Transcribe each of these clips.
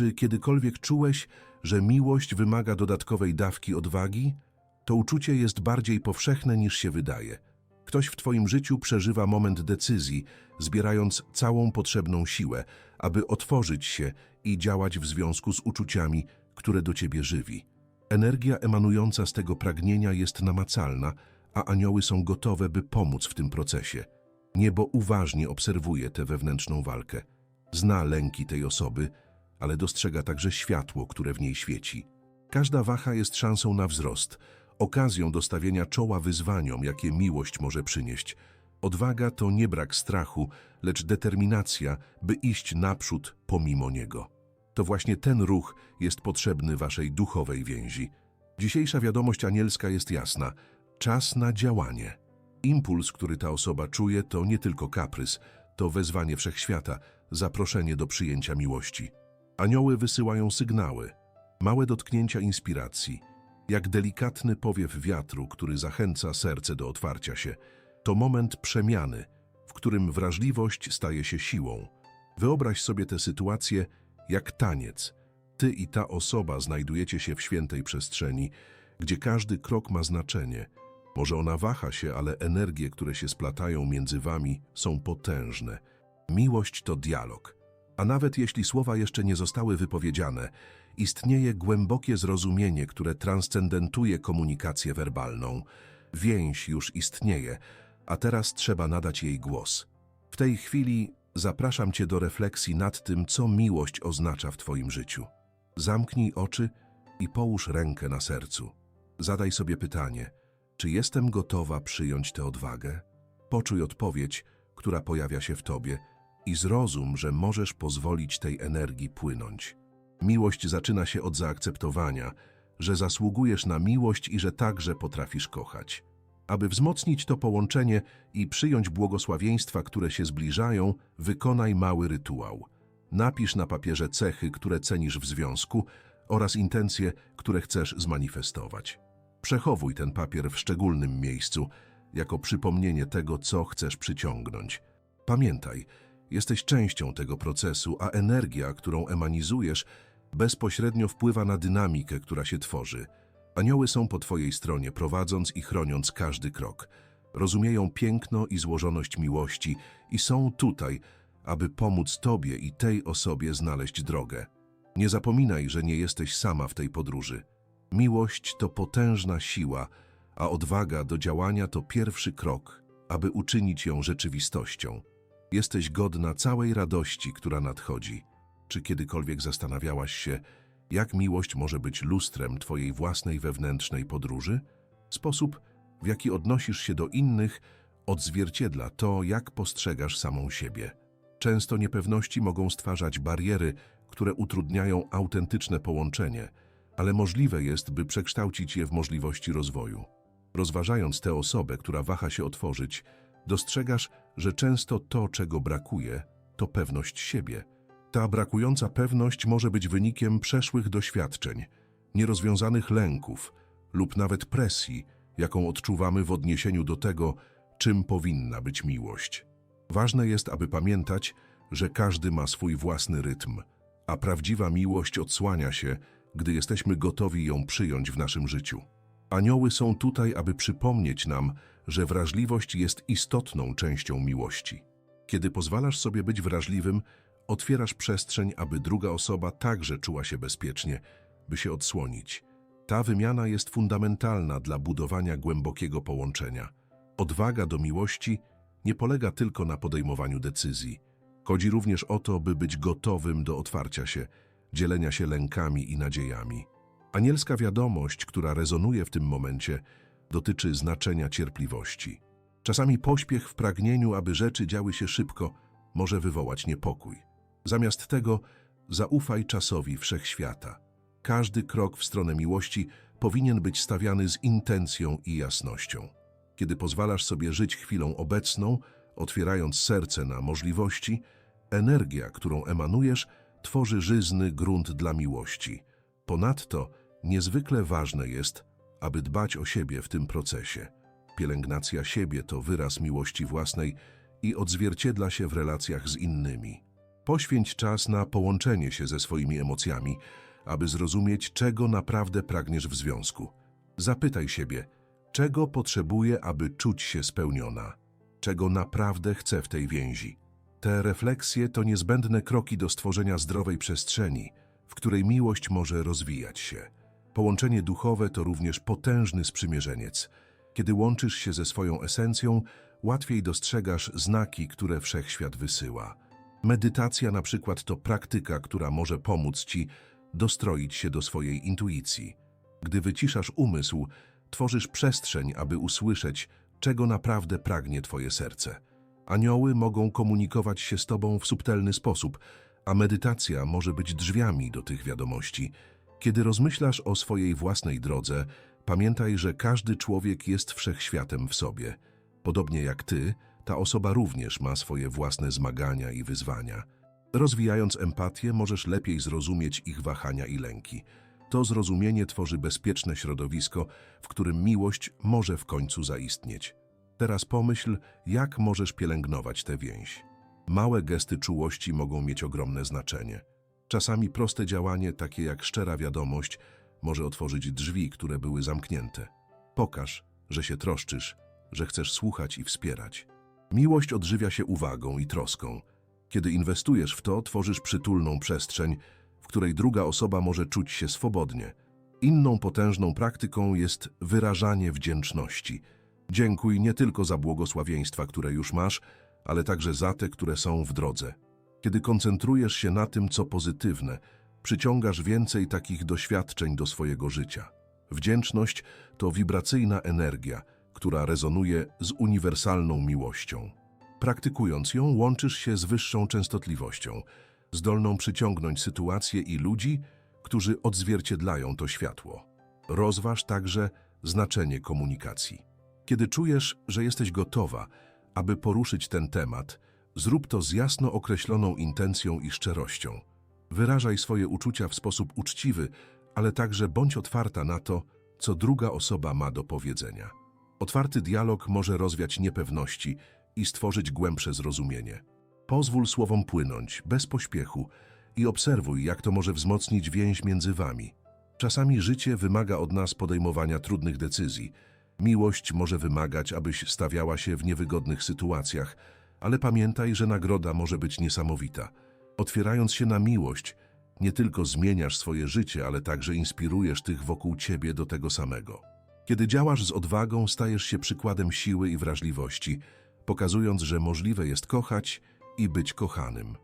Czy kiedykolwiek czułeś, że miłość wymaga dodatkowej dawki odwagi? To uczucie jest bardziej powszechne niż się wydaje. Ktoś w Twoim życiu przeżywa moment decyzji, zbierając całą potrzebną siłę, aby otworzyć się i działać w związku z uczuciami, które do Ciebie żywi. Energia emanująca z tego pragnienia jest namacalna, a anioły są gotowe, by pomóc w tym procesie. Niebo uważnie obserwuje tę wewnętrzną walkę. Zna lęki tej osoby, ale dostrzega także światło, które w niej świeci. Każda waha jest szansą na wzrost, okazją do stawienia czoła wyzwaniom, jakie miłość może przynieść. Odwaga to nie brak strachu, lecz determinacja, by iść naprzód pomimo niego. To właśnie ten ruch jest potrzebny waszej duchowej więzi. Dzisiejsza wiadomość anielska jest jasna. Czas na działanie. Impuls, który ta osoba czuje, to nie tylko kaprys, to wezwanie wszechświata, zaproszenie do przyjęcia miłości. Anioły wysyłają sygnały, małe dotknięcia inspiracji, jak delikatny powiew wiatru, który zachęca serce do otwarcia się. To moment przemiany, w którym wrażliwość staje się siłą. Wyobraź sobie tę sytuację jak taniec. Ty i ta osoba znajdujecie się w świętej przestrzeni, gdzie każdy krok ma znaczenie. Może ona waha się, ale energie, które się splatają między wami, są potężne. Miłość to dialog. A nawet jeśli słowa jeszcze nie zostały wypowiedziane, istnieje głębokie zrozumienie, które transcendentuje komunikację werbalną. Więź już istnieje, a teraz trzeba nadać jej głos. W tej chwili zapraszam Cię do refleksji nad tym, co miłość oznacza w Twoim życiu. Zamknij oczy i połóż rękę na sercu. Zadaj sobie pytanie, czy jestem gotowa przyjąć tę odwagę? Poczuj odpowiedź, która pojawia się w Tobie i zrozum, że możesz pozwolić tej energii płynąć. Miłość zaczyna się od zaakceptowania, że zasługujesz na miłość i że także potrafisz kochać. Aby wzmocnić to połączenie i przyjąć błogosławieństwa, które się zbliżają, wykonaj mały rytuał. Napisz na papierze cechy, które cenisz w związku oraz intencje, które chcesz zmanifestować. Przechowuj ten papier w szczególnym miejscu, jako przypomnienie tego, co chcesz przyciągnąć. Pamiętaj, jesteś częścią tego procesu, a energia, którą emanizujesz, bezpośrednio wpływa na dynamikę, która się tworzy. Anioły są po Twojej stronie, prowadząc i chroniąc każdy krok. Rozumieją piękno i złożoność miłości i są tutaj, aby pomóc Tobie i tej osobie znaleźć drogę. Nie zapominaj, że nie jesteś sama w tej podróży. Miłość to potężna siła, a odwaga do działania to pierwszy krok, aby uczynić ją rzeczywistością. Jesteś godna całej radości, która nadchodzi. Czy kiedykolwiek zastanawiałaś się, jak miłość może być lustrem Twojej własnej wewnętrznej podróży? Sposób, w jaki odnosisz się do innych, odzwierciedla to, jak postrzegasz samą siebie. Często niepewności mogą stwarzać bariery, które utrudniają autentyczne połączenie, ale możliwe jest, by przekształcić je w możliwości rozwoju. Rozważając tę osobę, która waha się otworzyć, dostrzegasz, że często to, czego brakuje, to pewność siebie. Ta brakująca pewność może być wynikiem przeszłych doświadczeń, nierozwiązanych lęków lub nawet presji, jaką odczuwamy w odniesieniu do tego, czym powinna być miłość. Ważne jest, aby pamiętać, że każdy ma swój własny rytm, a prawdziwa miłość odsłania się, gdy jesteśmy gotowi ją przyjąć w naszym życiu. Anioły są tutaj, aby przypomnieć nam, że wrażliwość jest istotną częścią miłości. Kiedy pozwalasz sobie być wrażliwym, otwierasz przestrzeń, aby druga osoba także czuła się bezpiecznie, by się odsłonić. Ta wymiana jest fundamentalna dla budowania głębokiego połączenia. Odwaga do miłości nie polega tylko na podejmowaniu decyzji. Chodzi również o to, by być gotowym do otwarcia się, dzielenia się lękami i nadziejami. Anielska wiadomość, która rezonuje w tym momencie, dotyczy znaczenia cierpliwości. Czasami pośpiech w pragnieniu, aby rzeczy działy się szybko, może wywołać niepokój. Zamiast tego zaufaj czasowi wszechświata. Każdy krok w stronę miłości powinien być stawiany z intencją i jasnością. Kiedy pozwalasz sobie żyć chwilą obecną, otwierając serce na możliwości, energia, którą emanujesz, tworzy żyzny grunt dla miłości. Ponadto niezwykle ważne jest, aby dbać o siebie w tym procesie. Pielęgnacja siebie to wyraz miłości własnej i odzwierciedla się w relacjach z innymi. Poświęć czas na połączenie się ze swoimi emocjami, aby zrozumieć, czego naprawdę pragniesz w związku. Zapytaj siebie, czego potrzebuję, aby czuć się spełniona, czego naprawdę chcę w tej więzi. Te refleksje to niezbędne kroki do stworzenia zdrowej przestrzeni, w której miłość może rozwijać się. Połączenie duchowe to również potężny sprzymierzeniec. Kiedy łączysz się ze swoją esencją, łatwiej dostrzegasz znaki, które wszechświat wysyła. Medytacja na przykład to praktyka, która może pomóc ci dostroić się do swojej intuicji. Gdy wyciszasz umysł, tworzysz przestrzeń, aby usłyszeć, czego naprawdę pragnie twoje serce. Anioły mogą komunikować się z tobą w subtelny sposób, a medytacja może być drzwiami do tych wiadomości. Kiedy rozmyślasz o swojej własnej drodze, pamiętaj, że każdy człowiek jest wszechświatem w sobie. Podobnie jak ty, ta osoba również ma swoje własne zmagania i wyzwania. Rozwijając empatię, możesz lepiej zrozumieć ich wahania i lęki. To zrozumienie tworzy bezpieczne środowisko, w którym miłość może w końcu zaistnieć. Teraz pomyśl, jak możesz pielęgnować tę więź. Małe gesty czułości mogą mieć ogromne znaczenie. Czasami proste działanie, takie jak szczera wiadomość, może otworzyć drzwi, które były zamknięte. Pokaż, że się troszczysz, że chcesz słuchać i wspierać. Miłość odżywia się uwagą i troską. Kiedy inwestujesz w to, tworzysz przytulną przestrzeń, w której druga osoba może czuć się swobodnie. Inną potężną praktyką jest wyrażanie wdzięczności. Dziękuj nie tylko za błogosławieństwa, które już masz, ale także za te, które są w drodze. Kiedy koncentrujesz się na tym, co pozytywne, przyciągasz więcej takich doświadczeń do swojego życia. Wdzięczność to wibracyjna energia, która rezonuje z uniwersalną miłością. Praktykując ją, łączysz się z wyższą częstotliwością, zdolną przyciągnąć sytuacje i ludzi, którzy odzwierciedlają to światło. Rozważ także znaczenie komunikacji. Kiedy czujesz, że jesteś gotowa, aby poruszyć ten temat, zrób to z jasno określoną intencją i szczerością. Wyrażaj swoje uczucia w sposób uczciwy, ale także bądź otwarta na to, co druga osoba ma do powiedzenia. Otwarty dialog może rozwiać niepewności i stworzyć głębsze zrozumienie. Pozwól słowom płynąć, bez pośpiechu i obserwuj, jak to może wzmocnić więź między wami. Czasami życie wymaga od nas podejmowania trudnych decyzji. Miłość może wymagać, abyś stawiała się w niewygodnych sytuacjach, ale pamiętaj, że nagroda może być niesamowita. Otwierając się na miłość, nie tylko zmieniasz swoje życie, ale także inspirujesz tych wokół ciebie do tego samego. Kiedy działasz z odwagą, stajesz się przykładem siły i wrażliwości, pokazując, że możliwe jest kochać i być kochanym.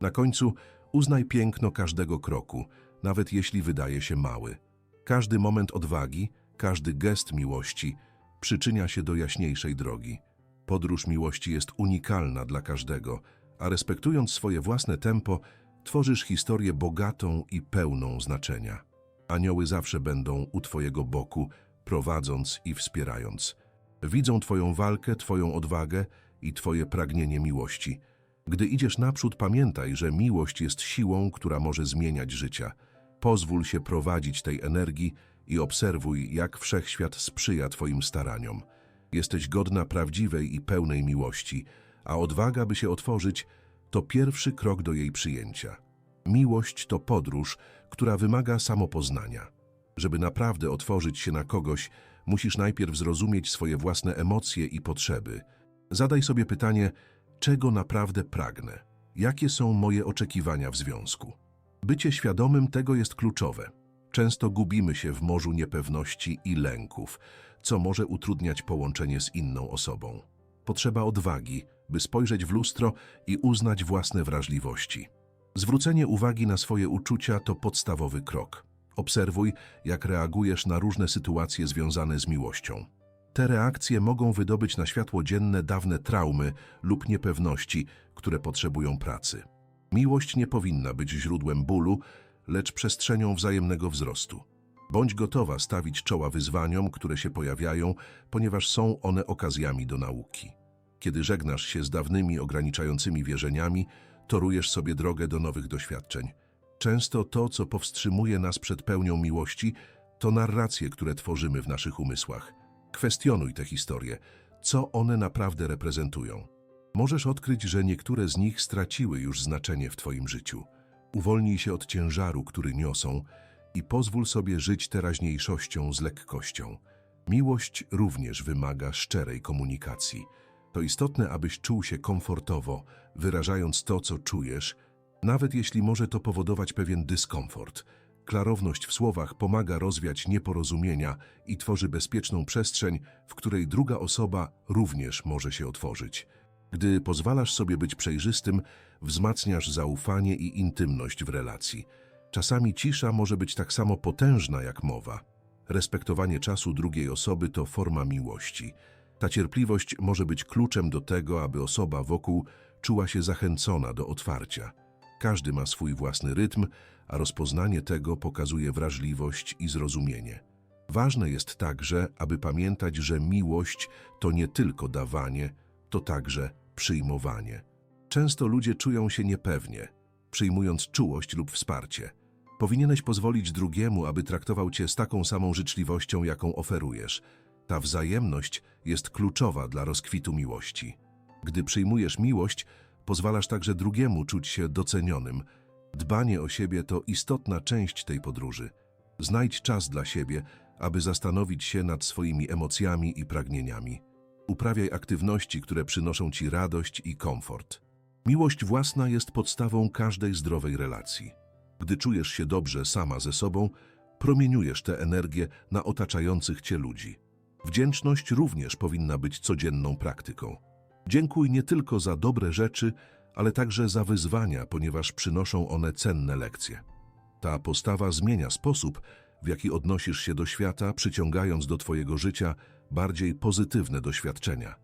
Na końcu uznaj piękno każdego kroku, nawet jeśli wydaje się mały. Każdy moment odwagi, każdy gest miłości przyczynia się do jaśniejszej drogi. Podróż miłości jest unikalna dla każdego, a respektując swoje własne tempo, tworzysz historię bogatą i pełną znaczenia. Anioły zawsze będą u Twojego boku, prowadząc i wspierając. Widzą Twoją walkę, Twoją odwagę i Twoje pragnienie miłości. Gdy idziesz naprzód, pamiętaj, że miłość jest siłą, która może zmieniać życia. Pozwól się prowadzić tej energii i obserwuj, jak wszechświat sprzyja Twoim staraniom. Jesteś godna prawdziwej i pełnej miłości, a odwaga, by się otworzyć, to pierwszy krok do jej przyjęcia. Miłość to podróż, która wymaga samopoznania. Żeby naprawdę otworzyć się na kogoś, musisz najpierw zrozumieć swoje własne emocje i potrzeby. Zadaj sobie pytanie, czego naprawdę pragnę? Jakie są moje oczekiwania w związku? Bycie świadomym tego jest kluczowe. Często gubimy się w morzu niepewności i lęków, co może utrudniać połączenie z inną osobą. Potrzeba odwagi, by spojrzeć w lustro i uznać własne wrażliwości. Zwrócenie uwagi na swoje uczucia to podstawowy krok. Obserwuj, jak reagujesz na różne sytuacje związane z miłością. Te reakcje mogą wydobyć na światło dzienne dawne traumy lub niepewności, które potrzebują pracy. Miłość nie powinna być źródłem bólu, lecz przestrzenią wzajemnego wzrostu. Bądź gotowa stawić czoła wyzwaniom, które się pojawiają, ponieważ są one okazjami do nauki. Kiedy żegnasz się z dawnymi ograniczającymi wierzeniami, torujesz sobie drogę do nowych doświadczeń. Często to, co powstrzymuje nas przed pełnią miłości, to narracje, które tworzymy w naszych umysłach. Kwestionuj te historie, co one naprawdę reprezentują. Możesz odkryć, że niektóre z nich straciły już znaczenie w Twoim życiu. Uwolnij się od ciężaru, który niosą i pozwól sobie żyć teraźniejszością z lekkością. Miłość również wymaga szczerej komunikacji. To istotne, abyś czuł się komfortowo, wyrażając to, co czujesz, nawet jeśli może to powodować pewien dyskomfort. Klarowność w słowach pomaga rozwiać nieporozumienia i tworzy bezpieczną przestrzeń, w której druga osoba również może się otworzyć. Gdy pozwalasz sobie być przejrzystym, wzmacniasz zaufanie i intymność w relacji. Czasami cisza może być tak samo potężna jak mowa. Respektowanie czasu drugiej osoby to forma miłości. Ta cierpliwość może być kluczem do tego, aby osoba wokół czuła się zachęcona do otwarcia. Każdy ma swój własny rytm, a rozpoznanie tego pokazuje wrażliwość i zrozumienie. Ważne jest także, aby pamiętać, że miłość to nie tylko dawanie, to także przyjmowanie. Często ludzie czują się niepewnie, przyjmując czułość lub wsparcie. Powinieneś pozwolić drugiemu, aby traktował cię z taką samą życzliwością, jaką oferujesz. Ta wzajemność jest kluczowa dla rozkwitu miłości. Gdy przyjmujesz miłość, pozwalasz także drugiemu czuć się docenionym. Dbanie o siebie to istotna część tej podróży. Znajdź czas dla siebie, aby zastanowić się nad swoimi emocjami i pragnieniami. Uprawiaj aktywności, które przynoszą ci radość i komfort. Miłość własna jest podstawą każdej zdrowej relacji. Gdy czujesz się dobrze sama ze sobą, promieniujesz tę energię na otaczających cię ludzi. Wdzięczność również powinna być codzienną praktyką. Dziękuj nie tylko za dobre rzeczy, ale także za wyzwania, ponieważ przynoszą one cenne lekcje. Ta postawa zmienia sposób, w jaki odnosisz się do świata, przyciągając do Twojego życia bardziej pozytywne doświadczenia.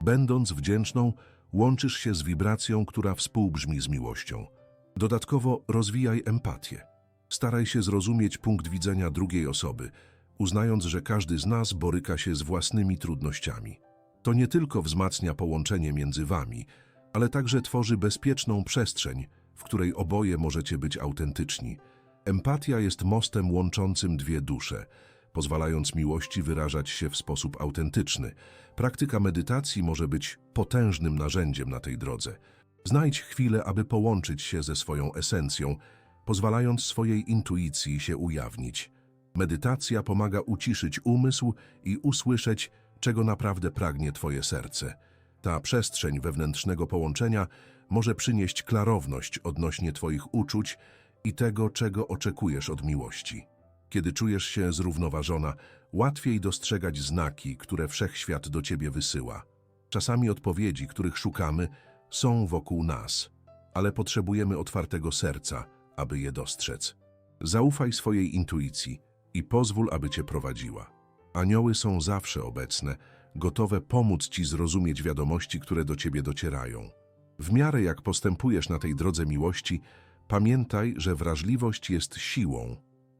Będąc wdzięczną, łączysz się z wibracją, która współbrzmi z miłością. Dodatkowo rozwijaj empatię. Staraj się zrozumieć punkt widzenia drugiej osoby, uznając, że każdy z nas boryka się z własnymi trudnościami. To nie tylko wzmacnia połączenie między wami, ale także tworzy bezpieczną przestrzeń, w której oboje możecie być autentyczni. Empatia jest mostem łączącym dwie dusze, pozwalając miłości wyrażać się w sposób autentyczny. Praktyka medytacji może być potężnym narzędziem na tej drodze. Znajdź chwilę, aby połączyć się ze swoją esencją, pozwalając swojej intuicji się ujawnić. Medytacja pomaga uciszyć umysł i usłyszeć, czego naprawdę pragnie Twoje serce. Ta przestrzeń wewnętrznego połączenia może przynieść klarowność odnośnie Twoich uczuć i tego, czego oczekujesz od miłości. Kiedy czujesz się zrównoważona, łatwiej dostrzegać znaki, które wszechświat do Ciebie wysyła. Czasami odpowiedzi, których szukamy, są wokół nas, ale potrzebujemy otwartego serca, aby je dostrzec. Zaufaj swojej intuicji i pozwól, aby Cię prowadziła. Anioły są zawsze obecne, gotowe pomóc Ci zrozumieć wiadomości, które do Ciebie docierają. W miarę jak postępujesz na tej drodze miłości, pamiętaj, że wrażliwość jest siłą,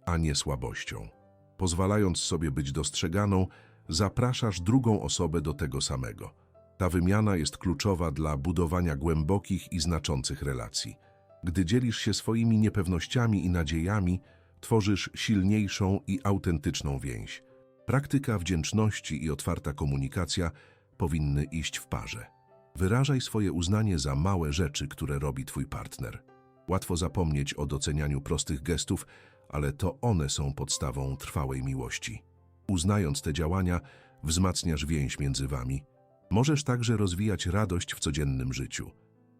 a nie słabością. Pozwalając sobie być dostrzeganą, zapraszasz drugą osobę do tego samego. Ta wymiana jest kluczowa dla budowania głębokich i znaczących relacji. Gdy dzielisz się swoimi niepewnościami i nadziejami, tworzysz silniejszą i autentyczną więź. Praktyka wdzięczności i otwarta komunikacja powinny iść w parze. Wyrażaj swoje uznanie za małe rzeczy, które robi Twój partner. Łatwo zapomnieć o docenianiu prostych gestów, ale to one są podstawą trwałej miłości. Uznając te działania, wzmacniasz więź między Wami. Możesz także rozwijać radość w codziennym życiu.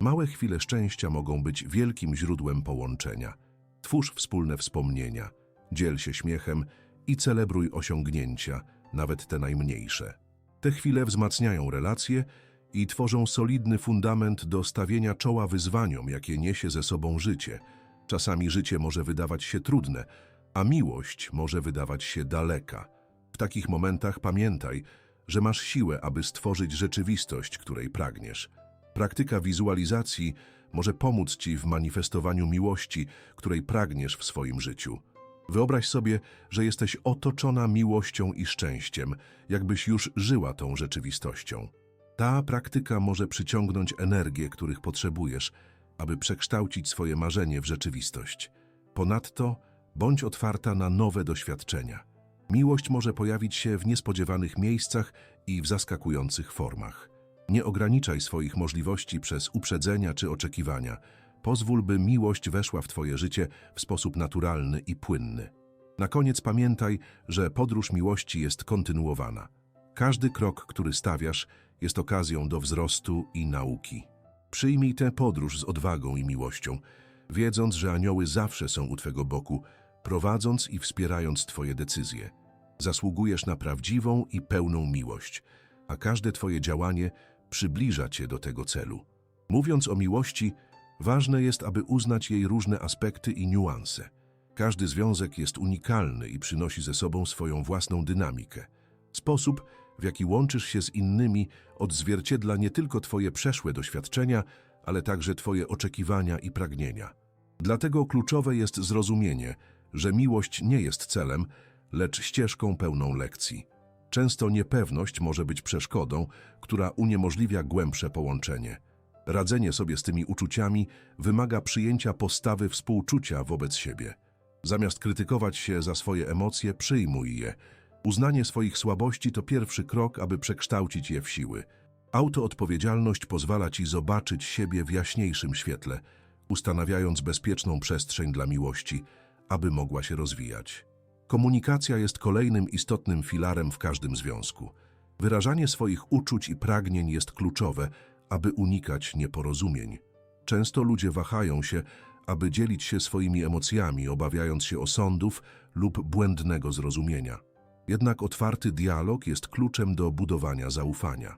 Małe chwile szczęścia mogą być wielkim źródłem połączenia. Twórz wspólne wspomnienia, dziel się śmiechem i celebruj osiągnięcia, nawet te najmniejsze. Te chwile wzmacniają relacje i tworzą solidny fundament do stawienia czoła wyzwaniom, jakie niesie ze sobą życie. Czasami życie może wydawać się trudne, a miłość może wydawać się daleka. W takich momentach pamiętaj, że masz siłę, aby stworzyć rzeczywistość, której pragniesz. Praktyka wizualizacji może pomóc Ci w manifestowaniu miłości, której pragniesz w swoim życiu. Wyobraź sobie, że jesteś otoczona miłością i szczęściem, jakbyś już żyła tą rzeczywistością. Ta praktyka może przyciągnąć energię, których potrzebujesz, aby przekształcić swoje marzenie w rzeczywistość. Ponadto bądź otwarta na nowe doświadczenia. Miłość może pojawić się w niespodziewanych miejscach i w zaskakujących formach. Nie ograniczaj swoich możliwości przez uprzedzenia czy oczekiwania. Pozwól, by miłość weszła w Twoje życie w sposób naturalny i płynny. Na koniec pamiętaj, że podróż miłości jest kontynuowana. Każdy krok, który stawiasz, jest okazją do wzrostu i nauki. Przyjmij tę podróż z odwagą i miłością, wiedząc, że anioły zawsze są u Twego boku, prowadząc i wspierając Twoje decyzje. Zasługujesz na prawdziwą i pełną miłość, a każde Twoje działanie przybliża Cię do tego celu. Mówiąc o miłości, ważne jest, aby uznać jej różne aspekty i niuanse. Każdy związek jest unikalny i przynosi ze sobą swoją własną dynamikę. Sposób, w jaki łączysz się z innymi, odzwierciedla nie tylko Twoje przeszłe doświadczenia, ale także Twoje oczekiwania i pragnienia. Dlatego kluczowe jest zrozumienie, że miłość nie jest celem, lecz ścieżką pełną lekcji. Często niepewność może być przeszkodą, która uniemożliwia głębsze połączenie. Radzenie sobie z tymi uczuciami wymaga przyjęcia postawy współczucia wobec siebie. Zamiast krytykować się za swoje emocje, przyjmuj je. Uznanie swoich słabości to pierwszy krok, aby przekształcić je w siły. Autoodpowiedzialność pozwala ci zobaczyć siebie w jaśniejszym świetle, ustanawiając bezpieczną przestrzeń dla miłości, aby mogła się rozwijać. Komunikacja jest kolejnym istotnym filarem w każdym związku. Wyrażanie swoich uczuć i pragnień jest kluczowe, aby unikać nieporozumień. Często ludzie wahają się, aby dzielić się swoimi emocjami, obawiając się osądów lub błędnego zrozumienia. Jednak otwarty dialog jest kluczem do budowania zaufania.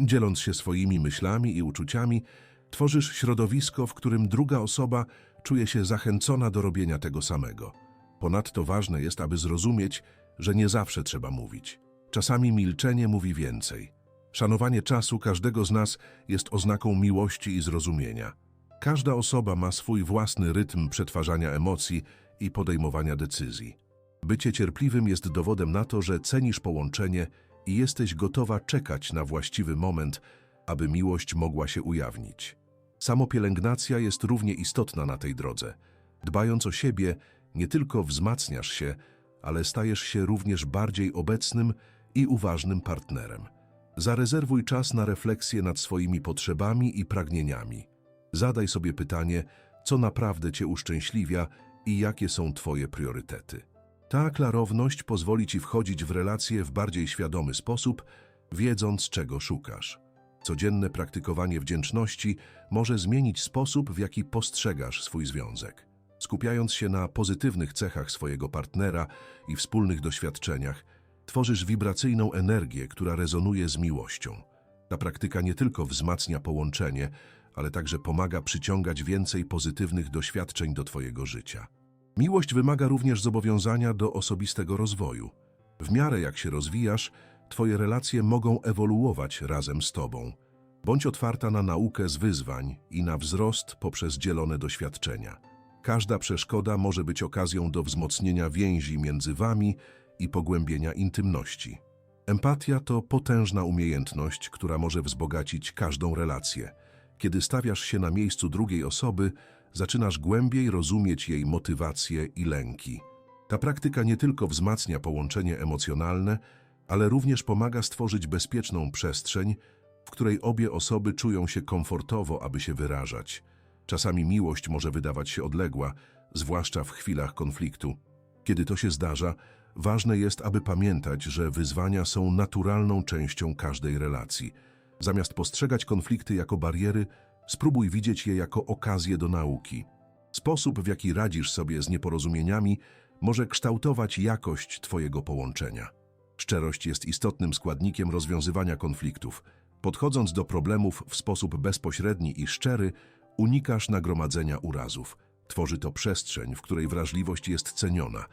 Dzieląc się swoimi myślami i uczuciami, tworzysz środowisko, w którym druga osoba czuje się zachęcona do robienia tego samego. Ponadto ważne jest, aby zrozumieć, że nie zawsze trzeba mówić. Czasami milczenie mówi więcej. Szanowanie czasu każdego z nas jest oznaką miłości i zrozumienia. Każda osoba ma swój własny rytm przetwarzania emocji i podejmowania decyzji. Bycie cierpliwym jest dowodem na to, że cenisz połączenie i jesteś gotowa czekać na właściwy moment, aby miłość mogła się ujawnić. Samopielęgnacja jest równie istotna na tej drodze. Dbając o siebie, nie tylko wzmacniasz się, ale stajesz się również bardziej obecnym i uważnym partnerem. Zarezerwuj czas na refleksję nad swoimi potrzebami i pragnieniami. Zadaj sobie pytanie, co naprawdę Cię uszczęśliwia i jakie są Twoje priorytety. Ta klarowność pozwoli Ci wchodzić w relacje w bardziej świadomy sposób, wiedząc czego szukasz. Codzienne praktykowanie wdzięczności może zmienić sposób, w jaki postrzegasz swój związek. Skupiając się na pozytywnych cechach swojego partnera i wspólnych doświadczeniach, tworzysz wibracyjną energię, która rezonuje z miłością. Ta praktyka nie tylko wzmacnia połączenie, ale także pomaga przyciągać więcej pozytywnych doświadczeń do Twojego życia. Miłość wymaga również zobowiązania do osobistego rozwoju. W miarę jak się rozwijasz, Twoje relacje mogą ewoluować razem z Tobą. Bądź otwarta na naukę z wyzwań i na wzrost poprzez dzielone doświadczenia. Każda przeszkoda może być okazją do wzmocnienia więzi między Wami i pogłębienia intymności. Empatia to potężna umiejętność, która może wzbogacić każdą relację. Kiedy stawiasz się na miejscu drugiej osoby, zaczynasz głębiej rozumieć jej motywacje i lęki. Ta praktyka nie tylko wzmacnia połączenie emocjonalne, ale również pomaga stworzyć bezpieczną przestrzeń, w której obie osoby czują się komfortowo, aby się wyrażać. Czasami miłość może wydawać się odległa, zwłaszcza w chwilach konfliktu. Kiedy to się zdarza, ważne jest, aby pamiętać, że wyzwania są naturalną częścią każdej relacji. Zamiast postrzegać konflikty jako bariery, spróbuj widzieć je jako okazję do nauki. Sposób, w jaki radzisz sobie z nieporozumieniami, może kształtować jakość Twojego połączenia. Szczerość jest istotnym składnikiem rozwiązywania konfliktów. Podchodząc do problemów w sposób bezpośredni i szczery, unikasz nagromadzenia urazów. Tworzy to przestrzeń, w której wrażliwość jest ceniona,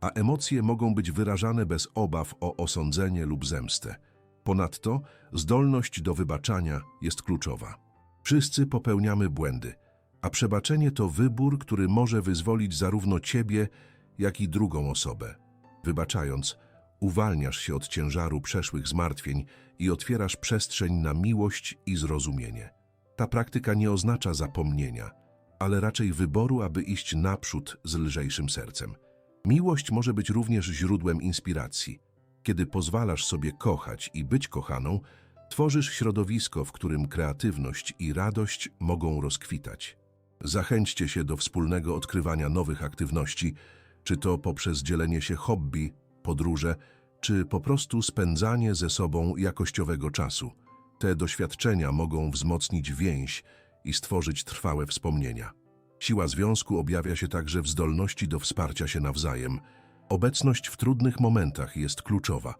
a emocje mogą być wyrażane bez obaw o osądzenie lub zemstę. Ponadto zdolność do wybaczania jest kluczowa. Wszyscy popełniamy błędy, a przebaczenie to wybór, który może wyzwolić zarówno ciebie, jak i drugą osobę. Wybaczając, uwalniasz się od ciężaru przeszłych zmartwień i otwierasz przestrzeń na miłość i zrozumienie. Ta praktyka nie oznacza zapomnienia, ale raczej wyboru, aby iść naprzód z lżejszym sercem. Miłość może być również źródłem inspiracji. Kiedy pozwalasz sobie kochać i być kochaną, Tworzysz środowisko, w którym kreatywność i radość mogą rozkwitać. Zachęćcie się do wspólnego odkrywania nowych aktywności, czy to poprzez dzielenie się hobby, podróże, czy po prostu spędzanie ze sobą jakościowego czasu. Te doświadczenia mogą wzmocnić więź i stworzyć trwałe wspomnienia. Siła związku objawia się także w zdolności do wsparcia się nawzajem. Obecność w trudnych momentach jest kluczowa.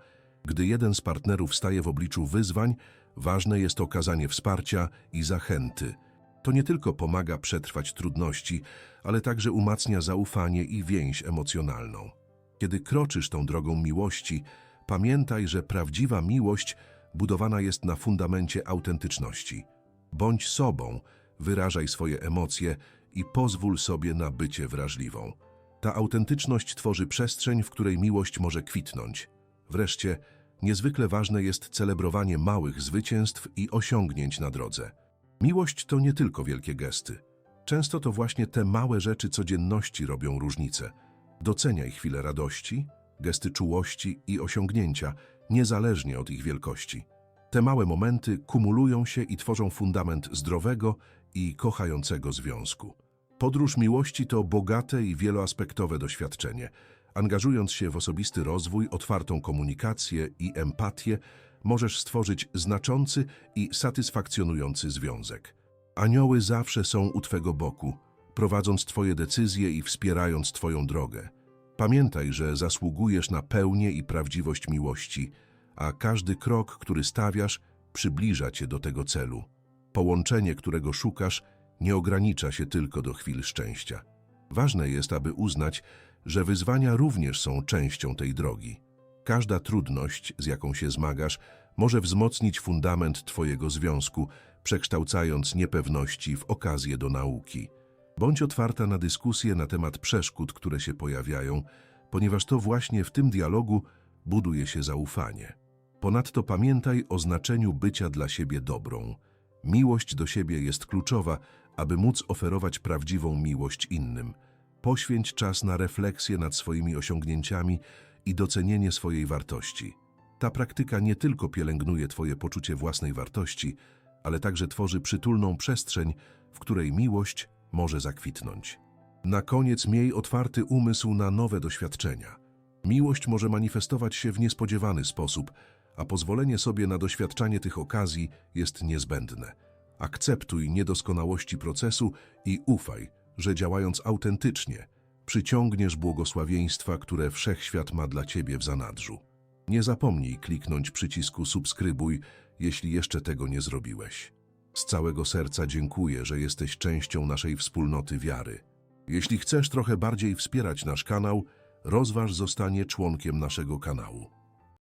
Gdy jeden z partnerów staje w obliczu wyzwań, ważne jest okazanie wsparcia i zachęty. To nie tylko pomaga przetrwać trudności, ale także umacnia zaufanie i więź emocjonalną. Kiedy kroczysz tą drogą miłości, pamiętaj, że prawdziwa miłość budowana jest na fundamencie autentyczności. Bądź sobą, wyrażaj swoje emocje i pozwól sobie na bycie wrażliwą. Ta autentyczność tworzy przestrzeń, w której miłość może kwitnąć. Wreszcie, niezwykle ważne jest celebrowanie małych zwycięstw i osiągnięć na drodze. Miłość to nie tylko wielkie gesty. Często to właśnie te małe rzeczy codzienności robią różnicę. Doceniaj chwile radości, gesty czułości i osiągnięcia, niezależnie od ich wielkości. Te małe momenty kumulują się i tworzą fundament zdrowego i kochającego związku. Podróż miłości to bogate i wieloaspektowe doświadczenie. Angażując się w osobisty rozwój, otwartą komunikację i empatię, możesz stworzyć znaczący i satysfakcjonujący związek. Anioły zawsze są u Twego boku, prowadząc Twoje decyzje i wspierając Twoją drogę. Pamiętaj, że zasługujesz na pełnię i prawdziwość miłości, a każdy krok, który stawiasz, przybliża Cię do tego celu. Połączenie, którego szukasz, nie ogranicza się tylko do chwil szczęścia. Ważne jest, aby uznać, że wyzwania również są częścią tej drogi. Każda trudność, z jaką się zmagasz, może wzmocnić fundament Twojego związku, przekształcając niepewności w okazję do nauki. Bądź otwarta na dyskusje na temat przeszkód, które się pojawiają, ponieważ to właśnie w tym dialogu buduje się zaufanie. Ponadto pamiętaj o znaczeniu bycia dla siebie dobrą. Miłość do siebie jest kluczowa, aby móc oferować prawdziwą miłość innym. Poświęć czas na refleksję nad swoimi osiągnięciami i docenienie swojej wartości. Ta praktyka nie tylko pielęgnuje Twoje poczucie własnej wartości, ale także tworzy przytulną przestrzeń, w której miłość może zakwitnąć. Na koniec miej otwarty umysł na nowe doświadczenia. Miłość może manifestować się w niespodziewany sposób, a pozwolenie sobie na doświadczanie tych okazji jest niezbędne. Akceptuj niedoskonałości procesu i ufaj, że działając autentycznie, przyciągniesz błogosławieństwa, które wszechświat ma dla Ciebie w zanadrzu. Nie zapomnij kliknąć przycisku subskrybuj, jeśli jeszcze tego nie zrobiłeś. Z całego serca dziękuję, że jesteś częścią naszej wspólnoty wiary. Jeśli chcesz trochę bardziej wspierać nasz kanał, rozważ zostanie członkiem naszego kanału.